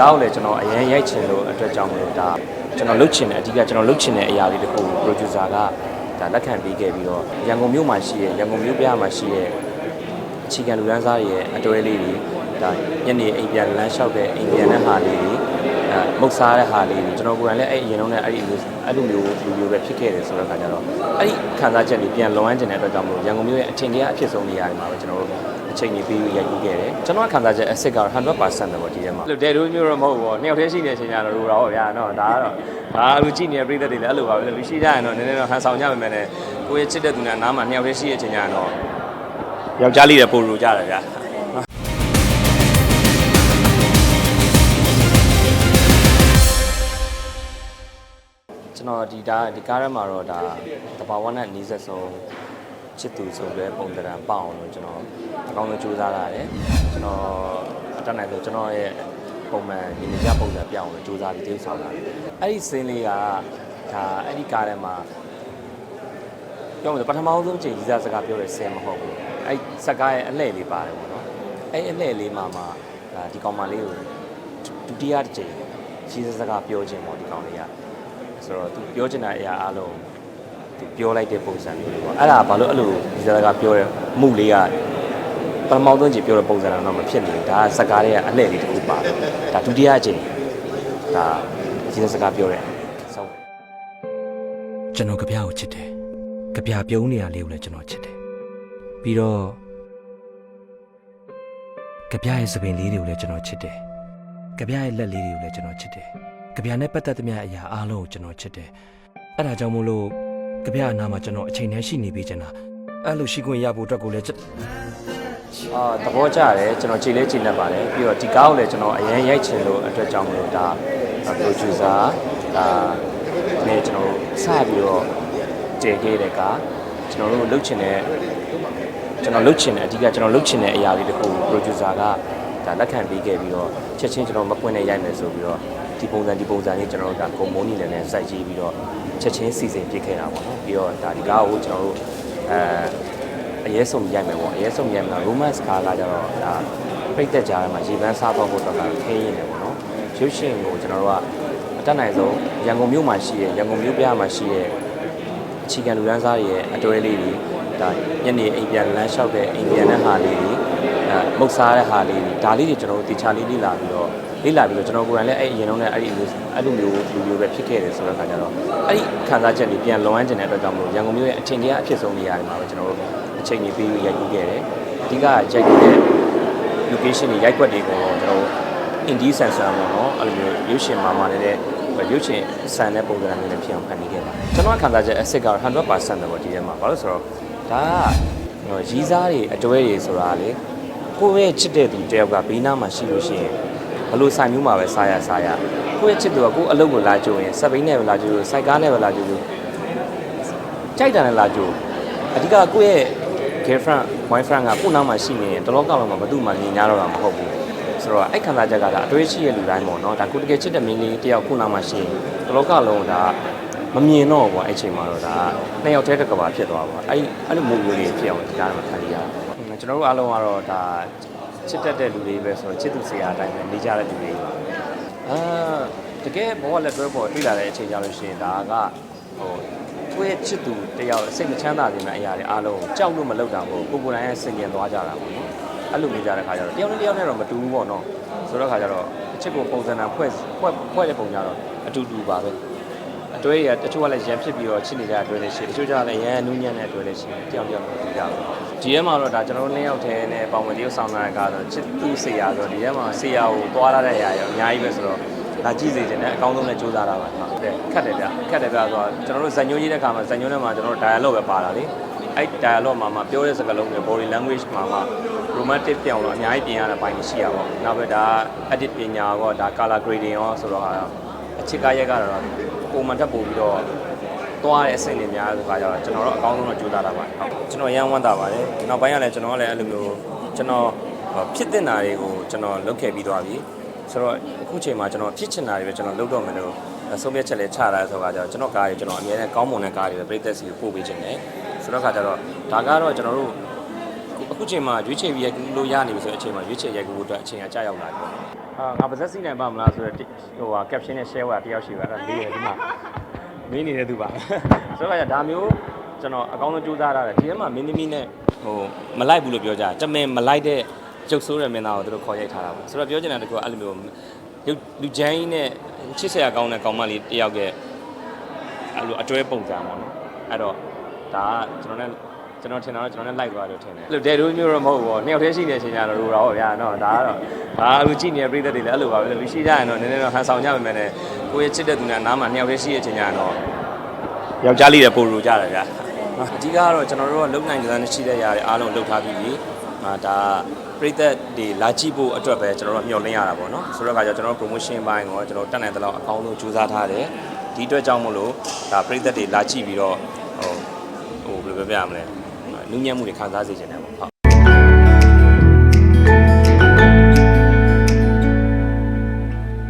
ဒါကိုလည်းကျွန်တော်အရင်ရိုက်ချင်လို့အတွက်ကြောင့်မလို့ဒါကျွန်တော်လုပ်ချင်တယ်အဓိကကျွန်တော်လုပ်ချင်တဲ့အရာလေးတစ်ခု producer ကဒါလက်ခံပေးခဲ့ပြီးတော့ရန်ကုန်မြို့မှာရှိတဲ့ရန်ကုန်မြို့ပြမှာရှိတဲ့အခြေခံလူတန်းစားတွေရဲ့အတွဲလေးတွေဒါညနေအိမ်ပြန်လမ်းလျှောက်တဲ့အိမ်ပြန်တဲ့ဟာလေးတွေအဲ မုတ်စားတဲ့ဟာလေးတွေကျွန်တော်ကိုယ်တိုင်လည်းအဲ့အရင်တော့လည်းအဲ့ဒီလိုအဲ့လိုမျိုးလူမျိုးပဲဖြစ်ခဲ့တယ်ဆိုတော့ခါကျတော့အဲ့ဒီခံစားချက်တွေပြန်လွန်အပ်တဲ့အတွက်ကြောင့်မလို့ရန်ကုန်မြို့ရဲ့အထင်ကြီးအဖြစ်ဆုံးနေရာတွေမှာပဲကျွန်တော်တို့အချိန်ကြီးပြီးရိုက်ကူးခဲ့တယ်ကျွန်တော်ခံစားချက်အစ်စ်ကတော့100%ပဲပေါ့ဒီထဲမှာလို့ဒဲတို့မျိုးတော့မဟုတ်ဘူးပေါ့နှစ်ယောက်တည်းရှိနေတဲ့အချိန်ကျတော့လိုတော့ဗျာနော်ဒါကတော့ဒါလူကြည့်နေတဲ့ပြည်သက်တွေလည်းအဲ့လိုပါပဲလူရှိကြရင်တော့နည်းနည်းတော့ဟန်ဆောင်ကြပါမယ်နဲ့ကိုယ့်ရဲ့ချစ်တဲ့သူနဲ့နားမှာနှစ်ယောက်တည်းရှိတဲ့အချိန်ကျတော့ယောက်ျားလေးတွေပို့လိုကြတယ်ဗျာ ကျွန်တော်ဒီဒါဒီကားထဲမှာတော့ဒါတဘာဝနဲ့နီးစပ်ဆုံးချစ်သူဆိုတဲ့ပုံသဏ္ဍာန်ပေါအောင်လို့ကျွန်တော်အကောင်းဆုံးကြိုးစားလာတယ်ကျွန်တော်အတတ်နိုင်ဆုံးကျွန်တော်ရဲ့ပုံမှန်ညီမကြပုံစံပြောင်းလို့ကြိုးစားပြီးတိကျဆောင်လာတယ်အဲ့ဒီစင်းလေးကဒါအဲ့ဒီကားထဲမှာပြောမယ်ဆိုပထမဆုံးချိန်ကြီးစားစကားပြောတဲ့ဆင်းမဟုတ်ဘူးအဲ့စကားရဲ့အလှည့်လေးပါတယ်ပေါ့နော်အဲ့အလှည့်လေးမှာမှဒါဒီကောင်မလေးကိုဒုတိယတစ်ချိန်ကြီးစားစကားပြောခြင်းပေါ့ဒီကောင်လေးက ဆိုတော့သူပြောချင်တဲ့အရာအလုံးသူပြောလိုက်တဲ့ပုံစံမျိုးတွေပေါ့အဲ့ဒါဘာလို့အဲ့လိုဒီစကားပြောတဲ့မှုလေးကပထမဆုံးကြည့်ပြောတဲ့ပုံစံတော့မဖြစ်နေဘူးဒါကစကားတွေကအလှည့်လေးတစ်ခုပါတယ်ဒါဒုတိယအကြိမ်ဒါဒီစကားပြောတဲ့ဆုံးကျွန်တော်ကြပြားကိုချစ်တယ်ကြပြားပြုံးနေရလေးကိုလည်းကျွန်တော်ချစ်တယ်ပြီးတော့ကြပြားရဲ့သပင်လေးတွေကိုလည်းကျွန်တော်ချစ်တယ်ကြပြားရဲ့လက်လေးတွေကိုလည်းကျွန်တော်ချစ်တယ် ကြပြားနဲ့ပတ်သက်သမျှအရာအားလုံးကိုကျွန်တော်ချစ်တယ်အဲ့ဒါကြောင့်မို့လို့ကြပြားအနာမှာကျွန်တော်အချိန်နဲ့ရှိနေပေးချင်တာအဲ့လိုရှိခွင့်ရဖို့အတွက်ကိုလည်းကျွန်အာသဘောကျတယ်ကျွန်တော်ကြည်လေးကြည်လက်ပါတယ်ပြီးတော့ဒီကားကိုလည်းကျွန်တော်အရင်ရိုက်ချင်လို့အတွက်ကြောင့်မလို့ဒါ producer ဒါနဲ့ကျွန်တော်စပြီးတော့တည်ခဲ့တဲ့ကားကျွန်တော်တို့လုပ်ချင်တဲ့ကျွန်တော်လုပ်ချင်တဲ့အဓိကကျွန်တော်လုပ်ချင်တဲ့အရာလေးတစ်ခု producer က ဒါလက်ခံပေးခဲ့ပြီးတော့ချက်ချင်းကျွန်တော်မပွင့်နဲ့ရိုက်မယ်ဆိုပြီးတော့ဒီပုံစံဒီပုံစံလေးကျွန်တော်တို့ဒါကွန်မိုးနီလည်းနဲ့စိုက်ကြည့်ပြီးတော့ချက်ချင်းစီစဉ်ပြစ်ခဲ့တာပေါ့နော်ပြီးတော့ဒါဒီကားကိုကျွန်တော်တို့အဲအရေးဆုံးရိုက်မယ်ပေါ့အရေးဆုံးရိုက်မယ် romance ကားကကြတော့ဒါပြိတ်သက်ကြားထဲမှာရေပန်းစားတော့ဖို့တော့ခဲရင်တယ်ပေါ့နော်ရုပ်ရှင်ကိုကျွန်တော်တို့ကအတက်နိုင်ဆုံးရန်ကုန်မြို့မှာရှိတဲ့ရန်ကုန်မြို့ပြမှာရှိတဲ့အခြေခံလူတန်းစားတွေရဲ့အတွဲလေးတွေဒါညနေအိမ်ပြန်လမ်းလျှောက်တဲ့အိမ်ပြန်တဲ့ဟာလေးတွေအဲ မုတ်စားတဲ့ဟာလေးတွေဒါလေးတွေကျွန်တော်တို့တေချာလေးလေ့လာပြီးတော့လေ့လာပြီးတော့ကျွန်တော်ကိုယ်တိုင်လည်းအဲ့အရင်တော့လည်းအဲ့ဒီလိုအဲ့လိုမျိုးလူမျိုးပဲဖြစ်ခဲ့တယ်ဆိုတော့ခါကျတော့အဲ့ဒီခံစားချက်တွေပြန်လွန်အပ်တဲ့အတွက်ကြောင့်မလို့ရန်ကုန်မြို့ရဲ့အထင်ကြီးအဖြစ်ဆုံးနေရာတွေမှာပဲကျွန်တော်တို့အချိန်ကြီးပြီးရိုက်ကူးခဲ့တယ်အဓိကရိုက်ကူးတဲ့ location တွေရိုက်ွက်တွေကိုတော့ကျွန်တော်တို့ indie sensor ပေါ့နော်အဲ့လိုမျိုးရုပ်ရှင်မာမာနေတဲ့ရုပ်ရှင်ဆန်တဲ့ပုံစံမျိုးနဲ့ဖြစ်အောင်ဖန်တီးခဲ့ပါတယ်ကျွန်တော်ခံစားချက်အစ်စ်ကတော့100%ပဲပေါ့ဒီထဲမှာဘာလို့ဆိုတော့ဒါကရီးစားတွေအတွဲတွေဆိုတာလေ ကိုယ့်ရဲ့ချစ်တဲ့သူတယောက်ကဘေးနားမှာရှိလို့ရှိရင်ဘလို့ဆိုင်မျိုးမှာပဲစားရစားရကိုယ့်ရဲ့ချစ်သူကကိုယ့်အလုပ်ကိုလာကြိုရင်စက်ဘိန်းနဲ့ပဲလာကြိုလို့စိုက်ကားနဲ့ပဲလာကြိုလို့ကြိုက်တယ်နဲ့လာကြိုအဓိကကိုယ့်ရဲ့ girlfriend boyfriend ကကိုယ့်နားမှာရှိနေရင်တလောကလုံးမှာဘယ်သူမှမြင်ကြတော့တာမဟုတ်ဘူးဆိုတော့အဲ့ခံစားချက်ကဒါအတွေးရှိရဲ့လူတိုင်းပေါ့နော်ဒါကိုတကယ်ချစ်တဲ့မင်းလေးတယောက်ကိုယ့်နားမှာရှိရင်တလောကလုံးဒါမမြင်တော့ဘူးပေါ့အဲ့ချိန်မှာတော့ဒါနှစ်ယောက်တည်းတစ်ကဘာဖြစ်သွားပါအဲ့အဲ့လိုမျိုးမျိုးလေးဖြစ်အောင်ဒီကားမှာခံရတာ ကျွန်တော်တို့အားလုံးကတော့ဒါချစ်တတ်တဲ့လူတွေပဲဆိုတော့ချစ်သူဆရာအတိုင်းပဲနေကြတဲ့လူတွေပါအာတကယ်ဘဝလက်တွဲပေါ်တွေ့လာတဲ့အချိန်ကြလို့ရှိရင်ဒါကဟိုကိုယ့်ရဲ့ချစ်သူတယောက်စိတ်မချမ်းသာခြင်းတဲ့အရာတွေအားလုံးကိုကြောက်လို့မလုပ်တာမဟုတ်ကိုကိုယ်တိုင်ရဲ့ဆင်ញင်သွားကြတာပေါ့နော်အဲ့လိုမျိုးကြတဲ့ခါကျတော့တယောက်နဲ့တယောက်နဲ့တော့မတူဘူးပေါ့နော်ဆိုတော့ခါကျတော့အချစ်ကိုပုံစံနဲ့ဖွဲ့ဖွဲ့ဖွဲ့တဲ့ပုံကြတော့အတူတူပါပဲအ တွဲရတချို့ကလည်းရန်ဖြစ်ပြီးတော့ချစ်နေကြအတွဲလေးရှိတချို့ကလည်းရန်နူးညံ့တဲ့အတွဲလေးရှိတယောက်တယောက်မတူကြဘူးဒီထဲမှာတော့ဒါကျွန်တော်တို့နှစ်ယောက်တည်းနဲ့ပေါဝင်တယောက်ဆောင်လာတဲ့ကားဆိုချစ်သူဆေးရဆိုတော့ဒီထဲမှာဆေးရကိုသွားလာတဲ့အရာရောအများကြီးပဲဆိုတော့ဒါကြည့်စေတယ်နဲ့အကောင်းဆုံးနဲ့စူးစမ်းတာပါဟုတ်တယ်ခက်တယ်ဗျခက်တယ်ဗျဆိုတော့ကျွန်တော်တို့ဇန်ညိုးကြီးတဲ့ခါမှာဇန်ညိုးထဲမှာကျွန်တော်တို့ dialogue ပဲပါတာလေအဲ့ dialogue မှာမှာပြောတဲ့စကားလုံးတွေ body language မှာမှာ romantic ပြောင်းတော့အများကြီးပြင်ရတဲ့ပိုင်းရှိရပါဘူးနောက်ပဲဒါ edit ပညာရောဒါ color grading ရောဆိုတော့ဟာ အချစ်ကားရက်ကတော့ပုံမှန်တက်ပို့ပြီးတော့သွားတဲ့အဆင့်တွေများဆိုခါကျတော့ကျွန်တော်တို့အကောင်းဆုံးတော့ကြိုးစားတာပါဟုတ်ကျွန်တော်ရမ်းဝမ်းသာပါတယ်နောက်ပိုင်းကလည်းကျွန်တော်ကလည်းအဲ့လိုမျိုးကျွန်တော်ဖြစ်တဲ့နာတွေကိုကျွန်တော်လုပ်ခဲ့ပြီးသွားပြီဆိုတော့အခုချိန်မှာကျွန်တော်ဖြစ်ချင်တာတွေပဲကျွန်တော်လုပ်တော့မယ်လို့ဆုံးဖြတ်ချက်လေးချတာဆိုတော့ကျတော့ကျွန်တော်ကားတွေကျွန်တော်အများနဲ့ကောင်းမွန်တဲ့ကားတွေပဲပြည်သက်စီကိုပို့ပေးခြင်းတယ်ဆိုတော့ခါကျတော့ဒါကတော့ကျွန်တော်တို့ အခုချိန်မှာရွေးချယ်ပြီးရိုက်ကူးလို့ရနေပြီဆိုတဲ့အချိန်မှာရွေးချယ်ရိုက်ကူးဖို့အတွက်အချိန်ကကြာရောက်လာပြီပေါ့အာငါပါဇက်စီနိုင်ပါမလားဆိုတော့ဟိုဟာ caption နဲ့ share တာတယောက်ရှိပါအဲ့ဒါလေးရဒီမှာမင်းနေတဲ့သူပါဆိုတော့ဒါမျိုးကျွန်တော်အကောင်းဆုံးစူးစမ်းထားတယ်ဒီထဲမှာမင်းသမီးနဲ့ဟိုမလိုက်ဘူးလို့ပြောကြတယ်တမင်မလိုက်တဲ့ကျုပ်ဆိုးတဲ့မင်းသားကိုသူတို့ခေါ်ရိုက်ထားတာပေါ့ဆိုတော့ပြောချင်တာတကူအဲ့လိုမျိုးလူလူချမ်းကြီးနဲ့ချစ်စရာကောင်းတဲ့ကောင်မလေးတယောက်ရဲ့အဲ့လိုအတွဲပုံစံပေါ့နော်အဲ့တော့ဒါကကျွန်တော်နဲ့ ကျွန်တော်ထင်တာတော့ကျွန်တော်နဲ့လိုက်သွားလို့ထင်တယ်အဲ့လိုဒဲတို့မျိုးတော့မဟုတ်ဘူးပေါ့နှစ်ယောက်တည်းရှိနေတဲ့အချိန်ကျတော့လိုတော့ဗျာနော်ဒါကတော့ဒါအခုကြည့်နေတဲ့ပြည်သက်တွေလည်းအဲ့လိုပါပဲလူရှိကြရင်တော့နည်းနည်းတော့ဟန်ဆောင်ကြပါမယ်နဲ့ကိုယ့်ရဲ့ချစ်တဲ့သူနဲ့နားမှာနှစ်ယောက်တည်းရှိတဲ့အချိန်ကျတော့ယောက်ျားလေးတွေပို့လိုကြတယ်ဗျာအဓိကကတော့ကျွန်တော်တို့ကလုံနိုင်ကြတဲ့ရှိတဲ့ຢာတွေအားလုံးလှုပ်ထားပြီးပြီအာဒါပြည်သက်တွေလာကြည့်ဖို့အတွက်ပဲကျွန်တော်တို့မျှော်လင့်ရတာပေါ့နော်ဆိုတော့ကကြောင့်ကျွန်တော်တို့ promotion ဘိုင်းကိုကျွန်တော်တက်နိုင်တဲ့လောက်အကောင်းဆုံးကြိုးစားထားတယ်ဒီအတွက်ကြောင့်မို့လို့ဒါပြည်သက်တွေလာကြည့်ပြီးတော့ဟိုဟိုဘယ်လိုပြောပြရမလဲ နူးညံ့မှုတွေခံစားစေချင်တယ်ပေါ့ဟုတ်